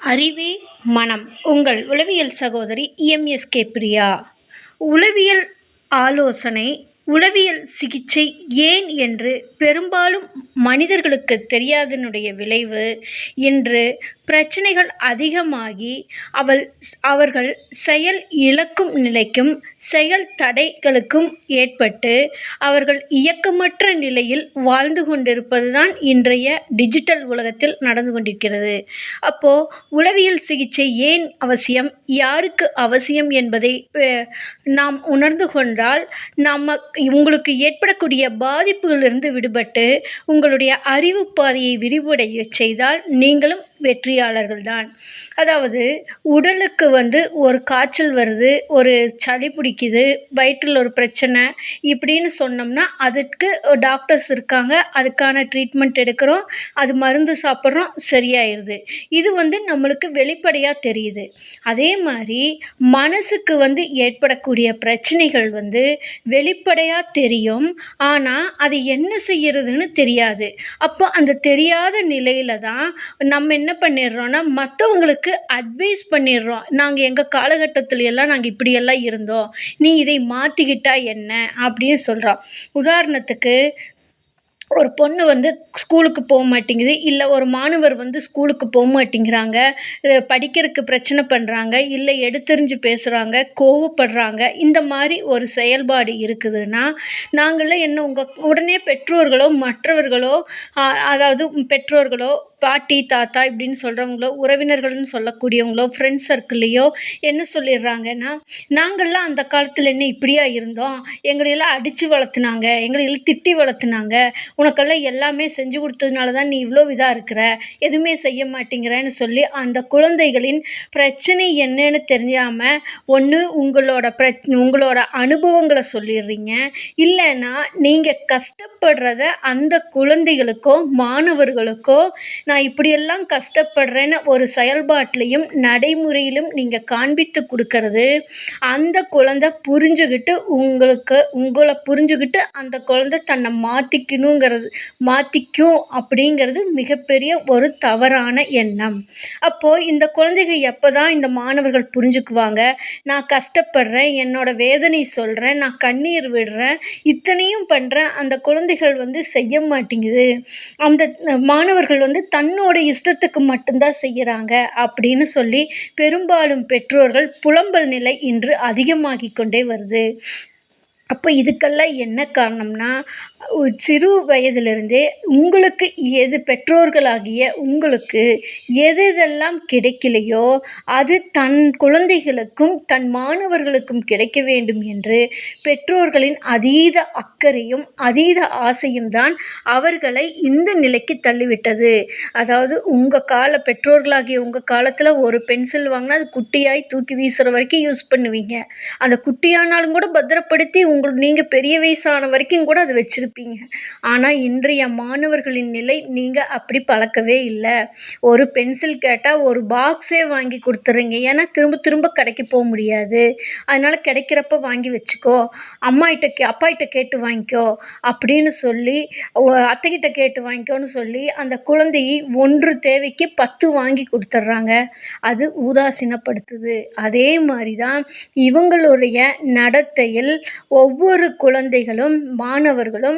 அறிவே மனம். உங்கள் உளவியல் சகோதரி எம்எஸ்கே பிரியா. உளவியல் ஆலோசனை உளவியல் சிகிச்சை ஏன் என்று பெரும்பாலும் மனிதர்களுக்கு தெரியாதனுடைய விளைவு இன்று பிரச்சனைகள் அதிகமாகி அவள் அவர்கள் செயல் இழக்கும் நிலைக்கும் செயல் தடைகளுக்கும் ஏற்பட்டு அவர்கள் இயக்கமற்ற நிலையில் வாழ்ந்து கொண்டிருப்பது தான் இன்றைய டிஜிட்டல் உலகத்தில் நடந்து கொண்டிருக்கிறது. அப்போது உளவியல் சிகிச்சை ஏன் அவசியம்? யாருக்கு அவசியம் என்பதை நாம் உணர்ந்து கொண்டால் நம்ம உங்களுக்கு ஏற்படக்கூடிய பாதிப்புகளிலிருந்து விடுபட்டு உங்களுடைய அறிவு பாதையை விரிவடைய செய்தால் நீங்களும் வெற்றியாளர்கள் தான் அதாவது உடலுக்கு வந்து ஒரு காய்ச்சல் வருது ஒரு சளி பிடிக்குது வயிற்றில் ஒரு பிரச்சனை இப்படின்னு சொன்னோம்னா அதுக்கு டாக்டர்ஸ் இருக்காங்க அதுக்கான ட்ரீட்மெண்ட் எடுக்கிறோம் அது மருந்து சாப்பிட்றோம் சரியாயிடுது இது வந்து நம்மளுக்கு வெளிப்படையாக தெரியுது. அதே மாதிரி மனசுக்கு வந்து ஏற்படக்கூடிய பிரச்சனைகள் வந்து வெளிப்படையாக தெரியும் ஆனால் அது என்ன செய்யறதுன்னு தெரியாது. அப்போ அந்த தெரியாத நிலையில தான் நம்ம என்ன என்ன பண்ணிடுறோன்னா மற்றவங்களுக்கு அட்வைஸ் பண்ணிடுறோம் நாங்கள் எங்கள் காலகட்டத்துல எல்லாம் நாங்கள் இப்படியெல்லாம் இருந்தோம். நீ இதை மாற்றிக்கிட்டா என்ன? அப்படின்னு சொல்கிறோம் உதாரணத்துக்கு ஒரு பொண்ணு வந்து ஸ்கூலுக்கு போக மாட்டேங்குது இல்லை ஒரு மாணவர் வந்து ஸ்கூலுக்கு போக மாட்டேங்கிறாங்க படிக்கிறதுக்கு பிரச்சனை பண்ணுறாங்க இல்லை எடுத்தெறிஞ்சு பேசுகிறாங்க கோவப்படுறாங்க இந்த மாதிரி ஒரு செயல்பாடு இருக்குதுன்னா நாங்களே என்ன உங்கள் உடனே பெற்றோர்களோ மற்றவர்களோ அதாவது பெற்றோர்களோ பாட்டி தாத்தா இப்படின்னு சொல்கிறவங்களோ உறவினர்கள்னு சொல்லக்கூடியவங்களோ ஃப்ரெண்ட்ஸ் சர்க்கிள்லேயோ என்ன சொல்லிடுறாங்கன்னா நாங்கள்லாம் அந்த காலத்தில் என்ன இப்படியா இருந்தோம் எங்களையெல்லாம் அடித்து வளர்த்துனாங்க எங்களையெல்லாம் திட்டி வளர்த்துனாங்க உனக்கெல்லாம் எல்லாமே செஞ்சு கொடுத்ததுனால தான் நீ இவ்வளோ இதாக இருக்கிற எதுவுமே செய்ய மாட்டேங்கிறன்னு சொல்லி அந்த குழந்தைகளின் பிரச்சனை என்னன்னு தெரியாமல் ஒன்று உங்களோட பிரச் உங்களோட அனுபவங்களை சொல்லிடுறீங்க. இல்லைன்னா நீங்கள் கஷ்டப்படுறத அந்த குழந்தைகளுக்கோ மாணவர்களுக்கோ நான் இப்படியெல்லாம் கஷ்டப்படுறேன்னு ஒரு செயல்பாட்டிலையும் நடைமுறையிலும் நீங்கள் காண்பித்து கொடுக்கறது அந்த குழந்தை புரிஞ்சுக்கிட்டு உங்களுக்கு உங்களை புரிஞ்சுக்கிட்டு அந்த குழந்தை தன்னை மாற்றிக்கணுங்கிறது மாற்றிக்கும் அப்படிங்கிறது மிகப்பெரிய ஒரு தவறான எண்ணம். அப்போது இந்த குழந்தைகள் எப்போ தான் இந்த மாணவர்கள் புரிஞ்சுக்குவாங்க? நான் கஷ்டப்படுறேன் என்னோட வேதனை சொல்கிறேன் நான் கண்ணீர் விடுறேன் இத்தனையும் பண்ணுறேன் அந்த குழந்தைகள் வந்து செய்ய மாட்டேங்குது. அந்த மாணவர்கள் வந்து தன்னோட இஷ்டத்துக்கு மட்டும்தான் செய்கிறாங்க அப்படின்னு சொல்லி பெரும்பாலும் பெற்றோர்கள் புலம்பல் நிலை இன்று அதிகமாகி கொண்டே வருது. அப்போ இதுக்கெல்லாம் என்ன காரணம்னா சிறு வயதிலிருந்தே உங்களுக்கு எது பெற்றோர்களாகிய உங்களுக்கு எது எதெல்லாம் கிடைக்கலையோ அது தன் குழந்தைகளுக்கும் தன் மாணவர்களுக்கும் கிடைக்க வேண்டும் என்று பெற்றோர்களின் அதீத அக்கறையும் அதீத ஆசையும் தான் அவர்களை இந்த நிலைக்கு தள்ளிவிட்டது. அதாவது உங்கள் கால பெற்றோர்களாகிய உங்கள் காலத்தில் ஒரு பென்சில் வாங்கினா அது குட்டியாய் தூக்கி வீசுகிற வரைக்கும் யூஸ் பண்ணுவீங்க. அந்த குட்டியானாலும் கூட பத்திரப்படுத்தி உங்கள் நீங்கள் பெரிய வயசான வரைக்கும் கூட அதை வச்சுருப்பீங்க. இருப்பீங்க. ஆனால் இன்றைய மாணவர்களின் நிலை நீங்கள் அப்படி பழக்கவே இல்லை. ஒரு பென்சில் கேட்டால் ஒரு பாக்ஸே வாங்கி கொடுத்துறீங்க. ஏன்னா திரும்ப திரும்ப கடைக்கு போக முடியாது. அதனால் கிடைக்கிறப்ப வாங்கி வச்சுக்கோ. அம்மாகிட்ட கே அப்பாகிட்ட கேட்டு வாங்கிக்கோ அப்படின்னு சொல்லி அத்தைக்கிட்ட கேட்டு வாங்கிக்கோன்னு சொல்லி அந்த குழந்தையை ஒன்று தேவைக்கு பத்து வாங்கி கொடுத்துட்றாங்க. அது உதாசீனப்படுத்துது. அதே மாதிரி தான் இவங்களுடைய நடத்தையில் ஒவ்வொரு குழந்தைகளும் மாணவர்களும்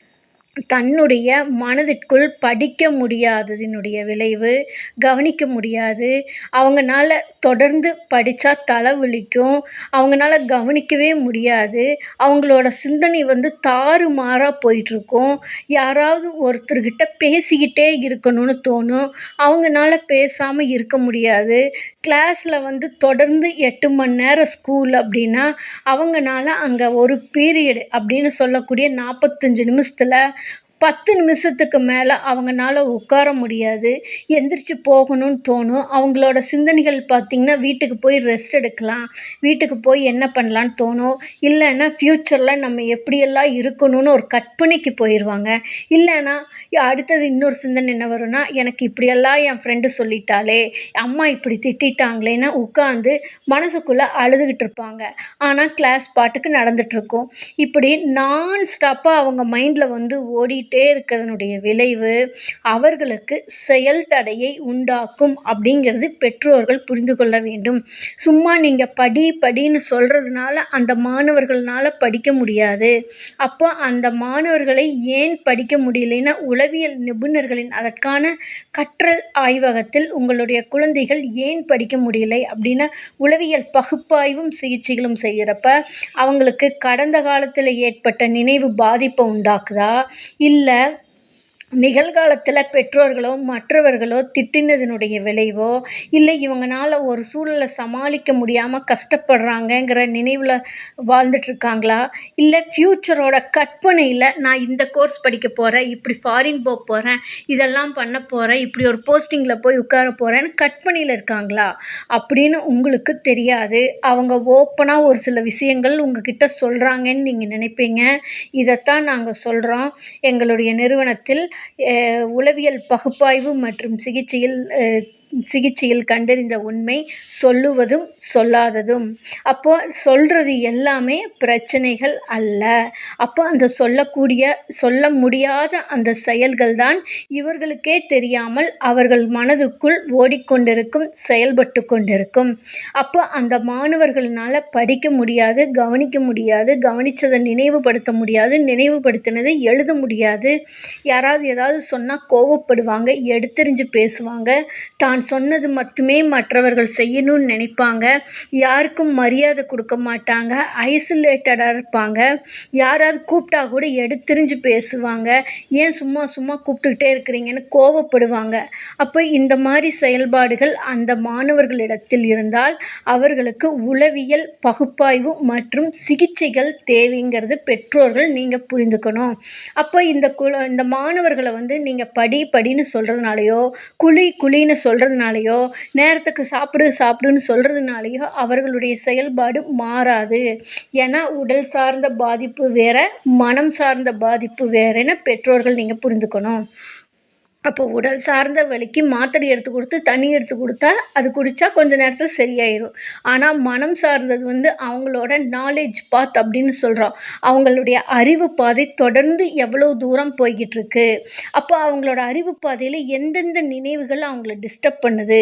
தன்னுடைய மனதிற்குள் படிக்க முடியாததினுடைய விளைவு கவனிக்க முடியாது. அவங்கனால தொடர்ந்து படித்தா தலைவலிக்கும் அவங்கனால கவனிக்கவே முடியாது. அவங்களோட சிந்தனை வந்து தாறுமாறாக போயிட்டுருக்கும். யாராவது ஒருத்தர்கிட்ட பேசிக்கிட்டே இருக்கணும்னு தோணும். அவங்கனால பேசாமல் இருக்க முடியாது. கிளாஸில் வந்து தொடர்ந்து எட்டு மணி நேரம் ஸ்கூல் அப்படின்னா அவங்கனால அங்கே ஒரு பீரியடு அப்படின்னு சொல்லக்கூடிய நாற்பத்தஞ்சு நிமிஷத்தில் பத்து நிமிஷத்துக்கு மேலே அவங்கனால உட்கார முடியாது. எந்திரிச்சு போகணும்னு தோணும். அவங்களோட சிந்தனைகள் பார்த்திங்கன்னா வீட்டுக்கு போய் ரெஸ்ட் எடுக்கலாம். வீட்டுக்கு போய் என்ன பண்ணலான்னு தோணும். இல்லைன்னா ஃப்யூச்சரில் நம்ம எப்படியெல்லாம் இருக்கணும்னு ஒரு கற்பனைக்கு போயிடுவாங்க இல்லைன்னா அடுத்தது இன்னொரு சிந்தனை என்ன வரும்னா எனக்கு இப்படியெல்லாம் என் ஃப்ரெண்டு சொல்லிட்டாளே அம்மா இப்படி திட்டாங்களேன்னா உட்காந்து மனசுக்குள்ளே அழுதுகிட்டு இருப்பாங்க. ஆனால் கிளாஸ் பாட்டுக்கு நடந்துகிட்ருக்கும் இப்படி நான் ஸ்டாப்பாக அவங்க மைண்டில் வந்து ஓடிட்டு பண்ணிக்கிட்டே இருக்கிறதனுடைய விளைவு அவர்களுக்கு செயல் தடையை உண்டாக்கும் அப்படிங்கிறது பெற்றோர்கள் புரிந்து கொள்ள வேண்டும். சும்மா நீங்கள் படி படின்னு சொல்கிறதுனால அந்த மாணவர்கள்னால் படிக்க முடியாது. அப்போ அந்த மாணவர்களை ஏன் படிக்க முடியலைன்னா உளவியல் நிபுணர்களின் அதற்கான கற்றல் ஆய்வகத்தில் உங்களுடைய குழந்தைகள் ஏன் படிக்க முடியலை அப்படின்னா உளவியல் பகுப்பாய்வும் சிகிச்சைகளும் செய்கிறப்ப அவங்களுக்கு கடந்த காலத்தில் ஏற்பட்ட நினைவு பாதிப்பை உண்டாக்குதா? இல்லை இல்லை நிகழ்காலத்தில் பெற்றோர்களோ மற்றவர்களோ திட்டினதினுடைய விளைவோ இல்லை இவங்களால ஒரு சூழலை சமாளிக்க முடியாமல் கஷ்டப்படுறாங்கங்கிற நினைவில் வாழ்ந்துட்டுருக்காங்களா இல்லை ஃப்யூச்சரோட கற்பனையில் நான் இந்த கோர்ஸ் படிக்க போகிறேன் இப்படி ஃபாரின் போக போகிறேன் இதெல்லாம் பண்ண போகிறேன் இப்படி ஒரு போஸ்டிங்கில் போய் உட்கார போகிறேன்னு கற்பனையில் இருக்காங்களா? அப்படின்னு உங்களுக்கு தெரியாது. அவங்க ஓப்பனாக ஒரு சில விஷயங்கள் உங்ககிட்ட சொல்கிறாங்கன்னு நீங்கள் நினைப்பீங்க. இதைத்தான் நாங்கள் சொல்கிறோம் எங்களுடைய நிறுவனத்தில் உளவியல் பகுப்பாய்வு மற்றும் சிகிச்சையில் சிகிச்சையில் கண்டறிந்த உண்மை சொல்லுவதும் சொல்லாததும். அப்போ சொல்கிறது எல்லாமே பிரச்சனைகள் அல்ல. அப்போ அந்த சொல்லக்கூடிய சொல்ல முடியாத அந்த செயல்கள் தான் இவர்களுக்கே தெரியாமல் அவர்கள் மனதுக்குள் ஓடிக்கொண்டிருக்கும் செயல்பட்டு கொண்டிருக்கும். அப்போ அந்த மாணவர்களால் படிக்க முடியாது கவனிக்க முடியாது கவனித்ததை நினைவுபடுத்த முடியாது நினைவுபடுத்தினதை எழுத முடியாது. யாராவது ஏதாவது சொன்னால் கோவப்படுவாங்க எடுத்தெறிஞ்சு பேசுவாங்க தான் நான் சொன்னது மட்டுமே மற்றவர்கள் செய்யணும்னு நினைப்பாங்க. யாருக்கும் மரியாதை கொடுக்க மாட்டாங்க. ஐசோலேட்டடாக இருப்பாங்க. யாராவது கூப்பிட்டா கூட எடுத்தெறிஞ்சு பேசுவாங்க. ஏன் சும்மா சும்மா கூப்பிட்டுக்கிட்டே இருக்கிறீங்கன்னு கோவப்படுவாங்க. அப்போ இந்த மாதிரி செயல்பாடுகள் அந்த மாணவர்களிடத்தில் இருந்தால் அவர்களுக்கு உளவியல் பகுப்பாய்வு மற்றும் சிகிச்சைகள் தேவைங்கிறது பெற்றோர்கள் நீங்கள் புரிந்துக்கணும். அப்போ இந்த குழ இந்த மாணவர்களை வந்து நீங்கள் படி படின்னு சொல்கிறதுனாலையோ குழி குழின்னு சொல்கிறது சொல்கிறதுனாலையோ நேரத்துக்கு சாப்பிடு சாப்பிடுன்னு சொல்கிறதுனாலையோ அவர்களுடைய செயல்பாடு மாறாது. ஏன்னா உடல் சார்ந்த பாதிப்பு வேறு மனம் சார்ந்த பாதிப்பு வேறுன்னு பெற்றோர்கள் நீங்கள் புரிந்துக்கணும். அப்போ உடல் சார்ந்த வலிக்கு மாத்திரை எடுத்து கொடுத்து தண்ணி எடுத்து கொடுத்தா அது குடித்தா கொஞ்ச நேரத்தில் சரியாயிடும் ஆனால் மனம் சார்ந்தது வந்து அவங்களோட நாலேஜ் பாத் அப்படின்னு சொல்கிறோம் அவங்களுடைய அறிவு பாதை தொடர்ந்து எவ்வளோ தூரம் போய்கிட்டுருக்கு? அப்போ அவங்களோட அறிவு பாதையில் எந்தெந்த நினைவுகள் அவங்கள டிஸ்டர்ப் பண்ணுது?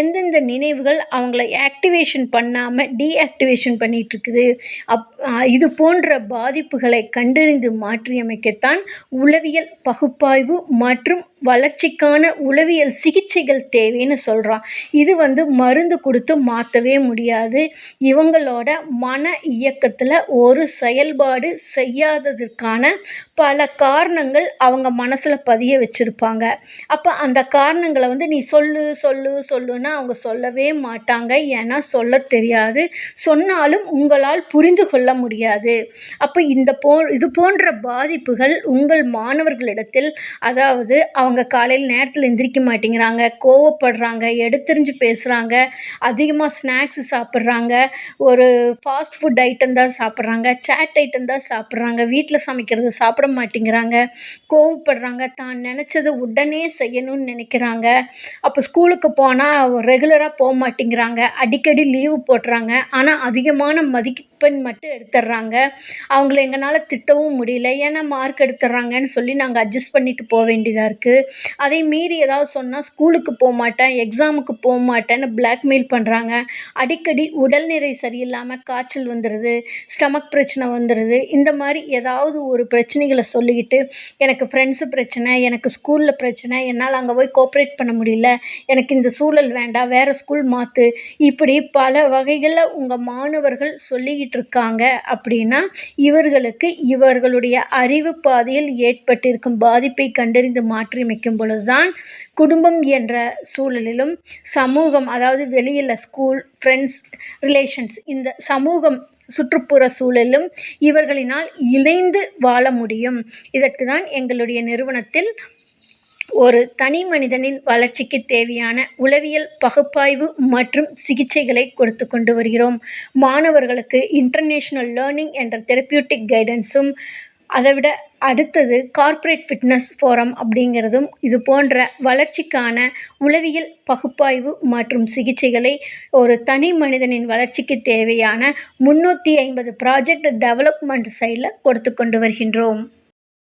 எந்தெந்த நினைவுகள் அவங்கள ஆக்டிவேஷன் பண்ணாமல் டீஆக்டிவேஷன் பண்ணிகிட்ருக்குது அப் இது போன்ற பாதிப்புகளை கண்டறிந்து மாற்றியமைக்கத்தான் உளவியல் பகுப்பாய்வு மற்றும் வளர்ச்சிக்கான உளவியல் சிகிச்சைகள் தேவைன்னு சொல்கிறான் இது வந்து மருந்து கொடுத்து மாற்றவே முடியாது. இவங்களோட மன இயக்கத்தில் ஒரு செயல்பாடு செய்யாததற்கான பல காரணங்கள் அவங்க மனசில் பதிய வச்சுருப்பாங்க. அப்போ அந்த காரணங்களை வந்து நீ சொல்லு சொல்லு சொல்லுன்னா அவங்க சொல்லவே மாட்டாங்க. ஏன்னா சொல்ல தெரியாது. சொன்னாலும் உங்களால் புரிந்து கொள்ள முடியாது. அப்போ இந்த போ இது போன்ற பாதிப்புகள் உங்கள் மாணவர்களிடத்தில் அதாவது அவங்க அவங்க காலையில் நேரத்தில் எந்திரிக்க மாட்டேங்கிறாங்க கோவப்படுறாங்க எடுத்தெறிஞ்சு பேசுகிறாங்க அதிகமாக ஸ்நாக்ஸு சாப்பிட்றாங்க ஒரு ஃபாஸ்ட் ஃபுட் ஐட்டம் தான் சாப்பிட்றாங்க சேட் ஐட்டம் தான் சாப்பிட்றாங்க வீட்டில் சமைக்கிறது சாப்பிட மாட்டேங்கிறாங்க கோவப்படுறாங்க தான் நினச்சத உடனே செய்யணும்னு நினைக்கிறாங்க. அப்போ ஸ்கூலுக்கு போனால் ரெகுலராக போக மாட்டேங்கிறாங்க அடிக்கடி லீவு போடுறாங்க ஆனால் அதிகமான மதிப்பெண் மட்டும் எடுத்துடுறாங்க அவங்கள எங்களால் திட்டவும் முடியல. ஏன்னா மார்க் எடுத்துடுறாங்கன்னு சொல்லி நாங்கள் அட்ஜஸ்ட் பண்ணிட்டு போக வேண்டியதாக இருக்குது அதையும் மீறி ஏதாவது சொன்னால் ஸ்கூலுக்கு போக மாட்டேன் எக்ஸாமுக்கு போக மாட்டேன்னு பிளாக்மெயில் பண்ணுறாங்க அடிக்கடி உடல்நிலை சரியில்லாமல் காய்ச்சல் வந்துடுது ஸ்டமக் பிரச்சனை வந்துடுது இந்த மாதிரி ஏதாவது ஒரு பிரச்சனைகளை சொல்லிக்கிட்டு எனக்கு ஃப்ரெண்ட்ஸு பிரச்சனை எனக்கு ஸ்கூலில் பிரச்சனை என்னால் அங்கே போய் கோஆப்ரேட் பண்ண முடியல எனக்கு இந்த சூழல் வேண்டாம் வேறு ஸ்கூல் மாற்று இப்படி பல வகைகளில் உங்கள் மாணவர்கள் சொல்லிக்கிட்டு இருக்காங்க அப்படின்னா இவர்களுக்கு இவர்களுடைய அறிவு பாதையில் ஏற்பட்டிருக்கும் பாதிப்பை கண்டறிந்து மாற்றியமைக்கும் பொழுது தான் குடும்பம் என்ற சூழலிலும் சமூகம் அதாவது வெளியில் ஸ்கூல் ஃப்ரெண்ட்ஸ் ரிலேஷன்ஸ் இந்த சமூகம் சுற்றுப்புற சூழலும் இவர்களினால் இணைந்து வாழ முடியும். இதற்கு தான் எங்களுடைய நிறுவனத்தில் ஒரு தனி மனிதனின் வளர்ச்சிக்கு தேவையான உளவியல் பகுப்பாய்வு மற்றும் சிகிச்சைகளை கொடுத்து கொண்டு வருகிறோம். மாணவர்களுக்கு இன்டர்நேஷ்னல் லேர்னிங் என்ற தெரப்பியூட்டிக் கைடன்ஸும் அதை விட அடுத்தது கார்ப்பரேட் ஃபிட்னஸ் ஃபோரம் அப்படிங்கிறதும் இது போன்ற வளர்ச்சிக்கான உளவியல் பகுப்பாய்வு மற்றும் சிகிச்சைகளை ஒரு தனி மனிதனின் வளர்ச்சிக்கு தேவையான முந்நூற்றி ஐம்பது ப்ராஜெக்ட் டெவலப்மெண்ட் சைடில் கொடுத்து கொண்டு வருகின்றோம்.